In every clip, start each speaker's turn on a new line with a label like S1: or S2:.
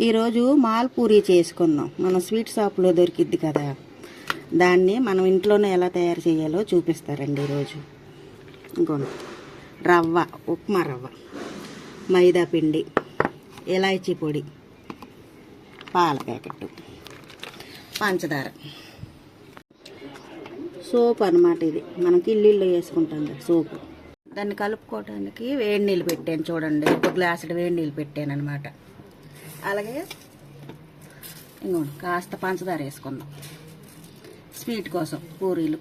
S1: ఈరోజు మాల్పూరి చేసుకుందాం మన స్వీట్ షాప్లో దొరికిద్ది కదా. దాన్ని మనం ఇంట్లోనే ఎలా తయారు చేయాలో చూపిస్తారండి ఈరోజు. ఇంకో రవ్వ ఉప్మా రవ్వ మైదా పిండి ఇలాచీ పొడి పాల ప్యాకెట్ పంచదార. సోప్ అన్నమాట ఇది. మనకి ఇల్లు వేసుకుంటాం కదా సోప్. దాన్ని కలుపుకోవడానికి వేడి నీళ్ళు పెట్టాను చూడండి. ఒక గ్లాసుడు వేడి నీళ్ళు పెట్టాను అనమాట అలాగే ఇంకోండి కాస్త పంచదార వేసుకుందాం. స్వీట్ కోసం పూరీలు.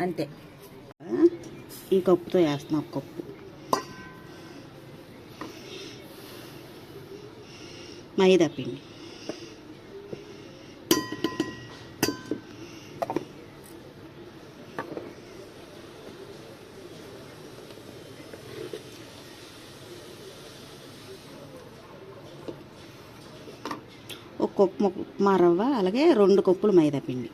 S1: అంతే. ఈ కప్పుతో వేస్తున్నాం ఒక కప్పు. మైదా పిండి. ఉప్మా రవ్వ అలాగే రెండు కప్పులు మైదా పిండి.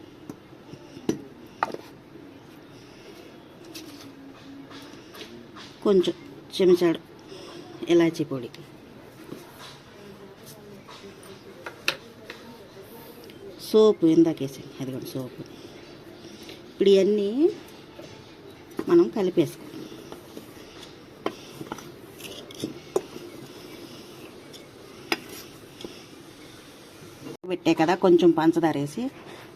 S1: కొంచెం చెంచాడు ఇలాచీ పొడి. సోపు ఇందాకేసాను అదిగోండి సోపు. ఇప్పుడు ఇవన్నీ మనం కలిపేసుకో పెట్టే కదా కొంచెం పంచదార వేసి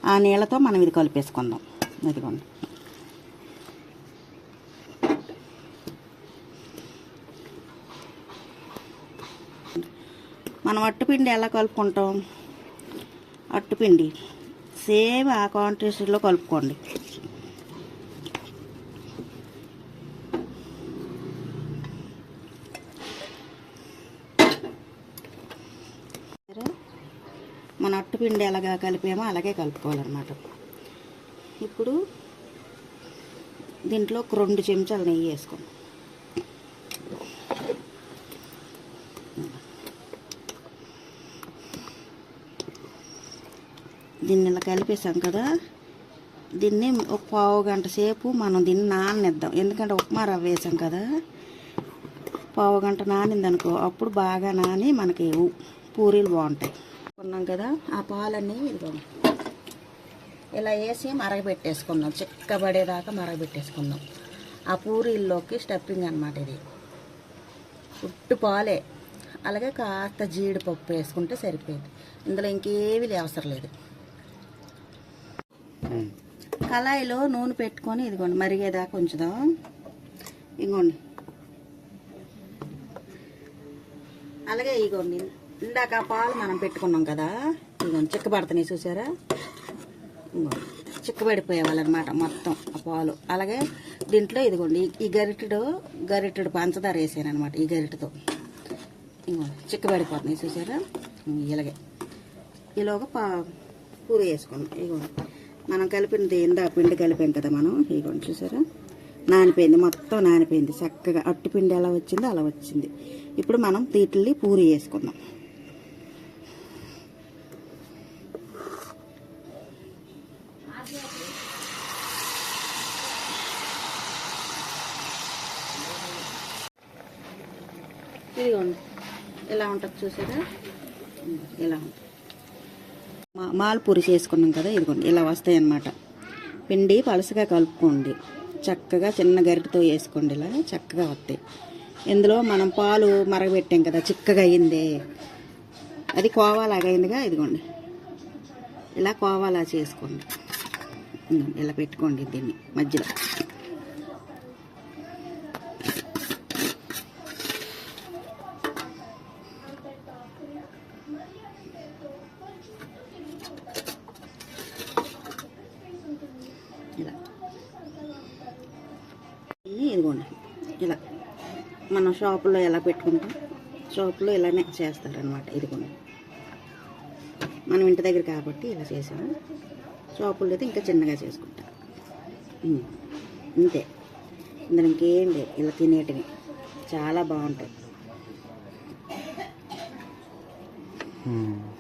S1: ఆ నీళ్ళతో మనం ఇది కలిపేసుకుందాం. ఇదిగోండి. మనం అట్టుపిండి ఎలా కలుపుకుంటాం? అట్టుపిండి. సేమ్ ఆ కాంట్రేస్ట్లో కలుపుకోండి. సరే మన అట్టుపిండి ఎలాగా కలిపామో అలాగే కలుపుకోవాలన్నమాట. ఇప్పుడు దీంట్లో ఒక రెండు చెంచాలు నెయ్యి వేసుకోండి. దీన్ని ఇలా కలిపేసాం కదా దీన్ని ఒక పావు గంట సేపు మనం దీన్ని నాననిద్దాం. ఎందుకంటే ఉప్మా రవ్వ వేసాం కదా పావు గంట నానిందనుకో అప్పుడు బాగా నాని మనకి పూరీలు బాగుంటాయి. కొన్నాం కదా ఆ పాలన్నీ ఇదిగో. ఇలా వేసి మరగబెట్టేసుకుందాం చిక్కబడేదాకా మరగబెట్టేసుకుందాం ఆ పూరీల్లోకి స్టఫింగ్ అనమాట ఇది. ఉట్టు పాలే. అలాగే కాస్త జీడిపప్పు వేసుకుంటే సరిపోయింది. ఇందులో ఇంకేమీ అవసరం లేదు. కళాయిలో నూనె పెట్టుకొని ఇదిగోండి మరిగేదాకా ఉంచుదాం. ఇదిగోండి అలాగే ఇదిగోండి. ఇందాక ఆ పాలు మనం పెట్టుకున్నాం కదా ఇదిగోండి చిక్కబడుతున్నాయి చూసారా? ఇదిగోండి చిక్కబడిపోయేవాళ్ళనమాట మొత్తం ఆ పాలు. అలాగే దీంట్లో ఇదిగోండి ఈ గరిటెడు గరిటెడు పంచదార వేసాను అనమాట ఈ గరిటెతో. ఇదిగోండి చిక్కబడిపోతున్నాయి చూసారా? ఇలాగే. ఇలాగ పా పూరి వేసుకుందాం ఇదిగోండి మనం కలిపినది ఇందా పిండి కలిపాం కదా మనం. ఇదిగోండి చూసారా? నానిపోయింది మొత్తం నానిపోయింది. చక్కగా అట్టు పిండి ఎలా వచ్చిందో అలా వచ్చింది. ఇప్పుడు మనం తీటిల్ని పూరి వేసుకుందాం. ఇదిగోండి ఎలా ఉంటుంది చూసారా? ఇలా ఉంటుంది? మా మాల్పూరి చేసుకున్నాం కదా ఇదిగోండి ఇలా వస్తాయి అన్నమాట పిండి పలసగా కలుపుకోండి. చక్కగా చిన్న గరిటతో వేసుకోండి ఇలా చక్కగా వస్తాయి. ఇందులో మనం పాలు మరగబెట్టాం కదా చిక్కగా అయింది. అది కోవాలాగైందిగా ఇదిగోండి. ఇలా కోవాలా చేసుకోండి. ఇలా పెట్టుకోండి దీన్ని మధ్యలో. ఇలా. ఇదిగోండి. ఇలా. మన షాపులో ఎలా పెట్టుకుంటాం? షాపులో ఇలానే చేస్తారనమాట ఇదిగోండి. మనం ఇంటి దగ్గర కాబట్టి ఇలా చేసాము. షాపుల్లో అయితే ఇంకా చిన్నగా చేసుకుంటాం. అంతే ఇందులో ఇంకేం లేదు. ఇలా తినేటివి. చాలా బాగుంటాయి.
S2: మ్మ్.